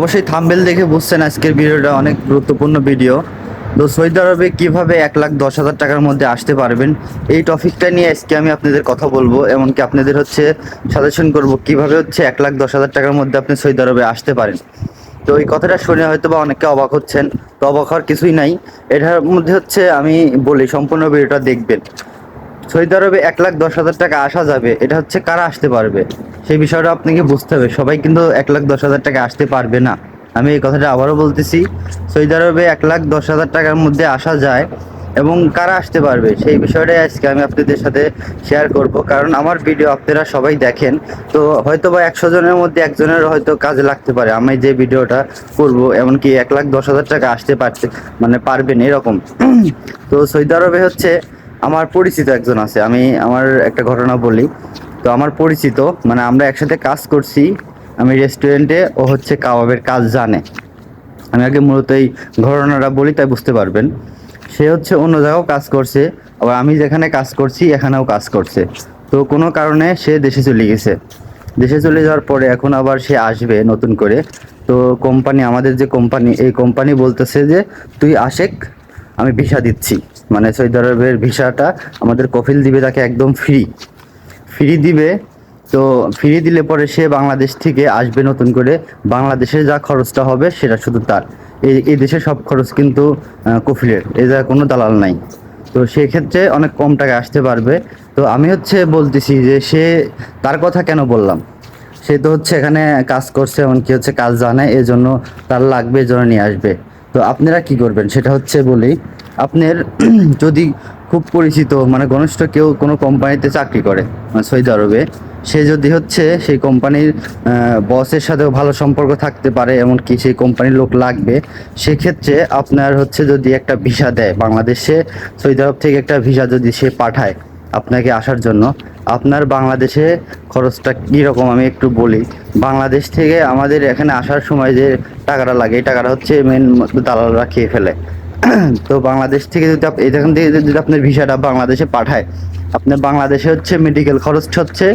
অবশ্যই থাম্বেল দেখে বুঝছেন আজকের ভিডিওটা অনেক গুরুত্বপূর্ণ ভিডিও তো সৌদি আরবে কীভাবে এক লাখ দশ হাজার টাকার মধ্যে আসতে পারবেন, এই টপিকটা নিয়ে আজকে আমি আপনাদের কথা বলব, এমনকি আপনাদের হচ্ছে সাজেশন করব কীভাবে হচ্ছে এক লাখ দশ হাজার টাকার মধ্যে আপনি সৌদি আরবে আসতে পারেন। তো এই কথাটা শুনে হয়তো বা অনেকে অবাক হচ্ছেন, তো অবাক হওয়ার কিছুই নাই। এটার মধ্যে হচ্ছে আমি বলি, সম্পূর্ণ ভিডিওটা দেখবেন। সৌদি আরবে এক লাখ দশ হাজার টাকা আসা যাবে, এটা হচ্ছে কারা আসতে পারবে? সেই বিষয়টা আপনাকে বুঝতে হবে। সবাই কিন্তু এক লাখ দশ হাজার টাকা আসতে পারবে না। আমি এই কথাটা আবারও বলতেছি সৌদি আরবে এক লাখ দশ হাজার টাকার মধ্যে আসা যায় এবং কারা আসতে পারবে, সেই বিষয়টাই আজকে আমি আপনাদের সাথে শেয়ার করব। কারণ আমার ভিডিও আপনারা সবাই দেখেন, তো হয়তো বা একশো জনের মধ্যে একজনের হয়তো কাজে লাগতে পারে। আমি যে ভিডিওটা করব, এমনকি এক লাখ দশ হাজার টাকা আসতে পারছে মানে পারবেন এরকম। তো সৌদি আরবে হচ্ছে আমার পরিচিত একজন আছে, আমি আমার একটা ঘটনা বলি। তো আমার পরিচিত মানে আমরা একসাথে কাজ করছি, আমি রেস্টুরেন্টে ও হচ্ছে কাবাবের কাজ জানে। আমি আগে মূলত এই ঘটনাটা বলি, তাই বুঝতে পারবেন। সে হচ্ছে অন্য জায়গাও কাজ করছে, আবার আমি যেখানে কাজ করছি, এখানেও কাজ করছে। তো কোনো কারণে সে দেশে চলে গেছে। দেশে চলে যাওয়ার পরে এখন আবার সে আসবে নতুন করে। তো কোম্পানি আমাদের যে কোম্পানি এই কোম্পানি বলতেছে যে, তুই আশেক আমি ভিসা দিচ্ছি। মানে সৌদি আরবের ভিসাটা আমাদের কফিল দিবে তাকে একদম ফ্রি ফ্রি দিবে, তো ফ্রি দিলে পরে সে বাংলাদেশ থেকে আসবে নতুন করে। বাংলাদেশে যা খরচটা হবে সেটা শুধু তার। এই এই দেশে সব খরচ কিন্তু কফিলের। এই জায়গায় কোনো দালাল নাই। তো সেক্ষেত্রে অনেক কম টাকা আসতে পারবে। তো আমি হচ্ছে বলতেছি যে সে, তার কথা কেন বললাম? সে তো হচ্ছে এখানে কাজ করছে, এমনকি হচ্ছে কাজ জানে এই জন্য তার লাগবে এই জন্য নিয়ে আসবে। তো আপনারা কি করবেন? সেটা হচ্ছে বলি, আপনার যদি খুব পরিচিত মানে ঘনিষ্ঠ কেউ কোনো কোম্পানিতে চাকরি করে মানে সৌদি আরবে, সে যদি হচ্ছে সেই কোম্পানির বসের সাথেও ভালো সম্পর্ক থাকতে পারে, এমনকি সেই কোম্পানির লোক লাগবে, সেক্ষেত্রে আপনার হচ্ছে যদি একটা ভিসা দেয়, বাংলাদেশে সৌদি আরব থেকে একটা ভিসা যদি সে পাঠায় আপনাকে আসার জন্য আপনার বাংলাদেশে খরচটা কীরকম? আমি একটু বলি। বাংলাদেশ থেকে আমাদের এখানে আসার সময় যে টাকাটা লাগে, এই টাকাটা হচ্ছে মেন দালালরা খেয়ে ফেলে। তো বাংলাদেশ থেকে যদি এখান থেকে যদি আপনার ভিসাটা বাংলাদেশে পাঠায়, আপনার বাংলাদেশে হচ্ছে মেডিকেল খরচ হচ্ছে,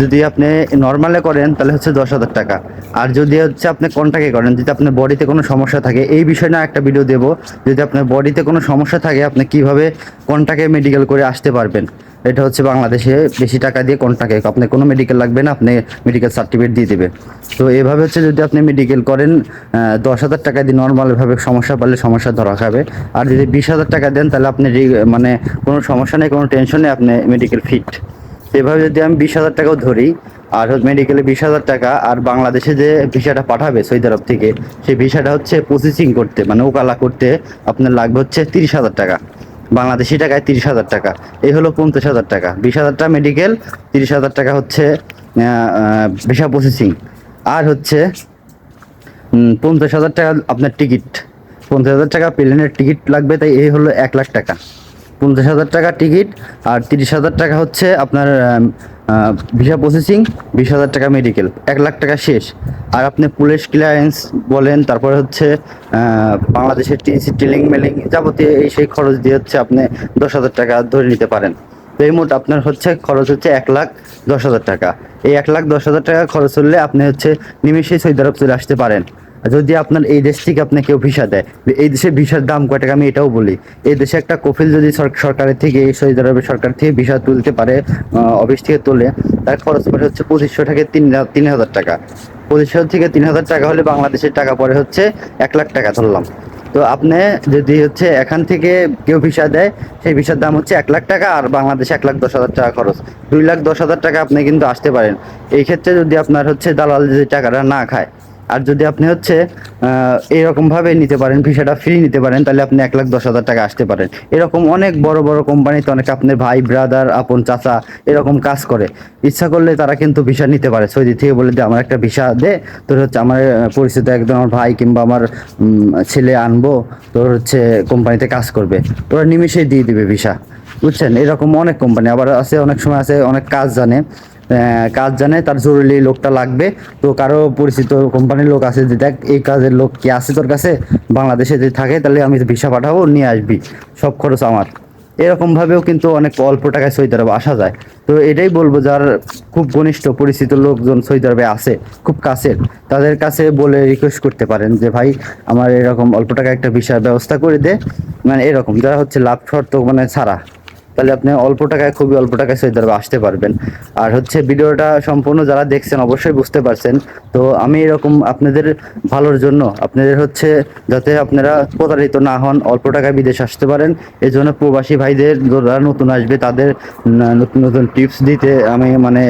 যদি আপনি নর্মালে করেন, তাহলে হচ্ছে দশ হাজার টাকা। আর যদি হচ্ছে আপনি কন্টাকে করেন, যদি আপনার বডিতে কোনো সমস্যা থাকে, এই বিষয় না একটা ভিডিও দেবো। যদি আপনার বডিতে কোনো সমস্যা থাকে, আপনি কীভাবে কন্টাকে মেডিকেল করে আসতে পারবেন? এটা হচ্ছে বাংলাদেশে বেশি টাকা দিয়ে কন্টাকে আপনি কোনো মেডিকেল লাগবে না, আপনি মেডিকেল সার্টিফিকেট দিয়ে দেবে। তো এভাবে হচ্ছে যদি আপনি মেডিকেল করেন দশ হাজার টাকা দিয়ে নর্মালভাবে সমস্যা পারলে সমস্যা ধরা খাবে। আর যদি বিশ হাজার টাকা দেন, তাহলে আপনি মানে কোনো সমস্যা নেই, কোনো টেনশন নেই, আপনি মেডিকেল ফিট এভাবে যদি আমি বিশ হাজার টাকাও ধরি, আর মেডিকেলে বিশ হাজার টাকা, আর বাংলাদেশে যে ভিসাটা পাঠাবে সৌদি আরব থেকে, সেই ভিসাটা হচ্ছে প্রসেসিং করতে মানে ওকালা করতে আপনার লাগবে হচ্ছে তিরিশ হাজার টাকা। বাংলাদেশি টাকায় তিরিশ হাজার টাকা। এই হলো পঞ্চাশ হাজার টাকা। বিশ হাজার টাকা মেডিকেল তিরিশ হাজার টাকা হচ্ছে ভিসা প্রসেসিং আর হচ্ছে পঞ্চাশ হাজার টাকা আপনার টিকিট পঞ্চাশ হাজার টাকা প্লেনের টিকিট লাগবে, তাই এই হলো এক লাখ টাকা। পঞ্চাশ হাজার টাকা টিকিট আর তিরিশ হাজার টাকা হচ্ছে আপনার ভিসা প্রসেসিং বিশ হাজার টাকা মেডিকেল এক লাখ টাকা শেষ। আর আপনি পুলিশ ক্লিয়ারেন্স বলেন, তারপরে হচ্ছে বাংলাদেশের টিসি টিলিং মেলিং যাবতীয় এই সেই খরচ দিয়ে হচ্ছে আপনি দশ হাজার টাকা ধরে নিতে পারেন। তো এই মোট আপনার হচ্ছে খরচ হচ্ছে এক লাখ দশ হাজার টাকা। এই এক লাখ দশ হাজার টাকা খরচ হলে আপনি হচ্ছে নিমেষেই সৌদি আরব চলে আসতে পারেন। যদি আপনার এই দেশ থেকে আপনাকে কেউ ভিসা দেয় এই দেশে ভিসার দাম কয় টাকা আমি এটাও বলি। এই দেশে একটা কফিল যদি সরকারের থেকে, এই সৌদি আরবের সরকার থেকে ভিসা তুলতে পারে অফিস থেকে তোলে, তার খরচ পড়ে হচ্ছে পঁচিশশো থেকে তিন তিন হাজার টাকা। পঁচিশশো থেকে তিন হাজার টাকা হলে বাংলাদেশের টাকা পরে হচ্ছে এক লাখ টাকা ধরলাম। তো আপনি যদি হচ্ছে এখান থেকে কেউ ভিসা দেয়, সেই ভিসার দাম হচ্ছে এক লাখ টাকা আর বাংলাদেশে এক লাখ দশ হাজার টাকা খরচ। দুই লাখ দশ হাজার টাকা আপনি কিন্তু আসতে পারেন। এই ক্ষেত্রে যদি আপনার হচ্ছে দালাল যে টাকাটা না খায় আর যদি আপনি হচ্ছে আহ, এরকম ভাবে নিতে পারেন ভিসাটা ফ্রি নিতে পারেন তাহলে আপনি এক লাখ দশ হাজার টাকা আসতে পারেন। এরকম অনেক বড় বড় কোম্পানিতে অনেক আপনার ভাই ব্রাদার আপন চাচা এরকম কাজ করে। ইচ্ছা করলে তারা কিন্তু ভিসা নিতে পারে। সৌদি থেকে বলে যে আমার একটা ভিসা দে তোর হচ্ছে আমার পরিচিত একদম আমার ভাই কিংবা আমার ছেলে আনব তোর হচ্ছে কোম্পানিতে কাজ করবে। ওরা নিমিশেই দিয়ে দিবে ভিসা। বুঝছেন? এরকম অনেক কোম্পানি আবার আছে অনেক সময় আছে অনেক কাজ জানে। কাজ জানে, তার জরুরি লোকটা লাগবে। তো কারও পরিচিত কোম্পানির লোক আছে যে, দেখ, এই কাজের লোক কি আছে তোর কাছে? বাংলাদেশে যদি থাকে, তাহলে আমি ভিসা পাঠাবো, নিয়ে আসবি। সব খরচ আমার। এরকমভাবেও কিন্তু অনেক অল্প টাকায় সৌদি আরবে আসা যায়। তো এটাই বলব, যার খুব ঘনিষ্ঠ পরিচিত লোকজন সৌদি আরবে আছে, খুব কাছের, তাদের কাছে বলে রিকোয়েস্ট করতে পারেন যে, ভাই, আমার এরকম অল্প টাকা একটা বিষয় ব্যবস্থা করে দে। মানে এরকম, যারা হচ্ছে লাভ শর্ত মানে ছাড়া। তাহলে আপনি অল্প টাকায়, খুবই অল্প টাকায় সৌদি আরবে আসতে পারবেন। আর হচ্ছে ভিডিওটা সম্পূর্ণ যারা দেখছেন অবশ্যই বুঝতে পারছেন। তো আমি এরকম আপনাদের ভালোর জন্য, আপনাদের হচ্ছে যাতে আপনারা প্রতারিত না হন, অল্প টাকায় বিদেশ আসতে পারেন। এই জন্য প্রবাসী ভাইদের যারা নতুন আসবে, তাদের নতুন নতুন টিপস দিতে আমি মানে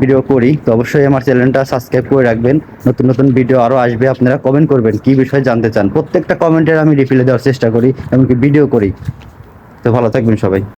ভিডিও করি। তো অবশ্যই আমার চ্যানেলটা সাবস্ক্রাইব করে রাখবেন। নতুন নতুন ভিডিও আরও আসবে, আপনারা কমেন্ট করবেন, কি বিষয়ে জানতে চান। প্রত্যেকটা কমেন্টের আমি রিপ্লাই দেওয়ার চেষ্টা করি, এমনকি ভিডিও করি। তো ভালো থাকবেন সবাই।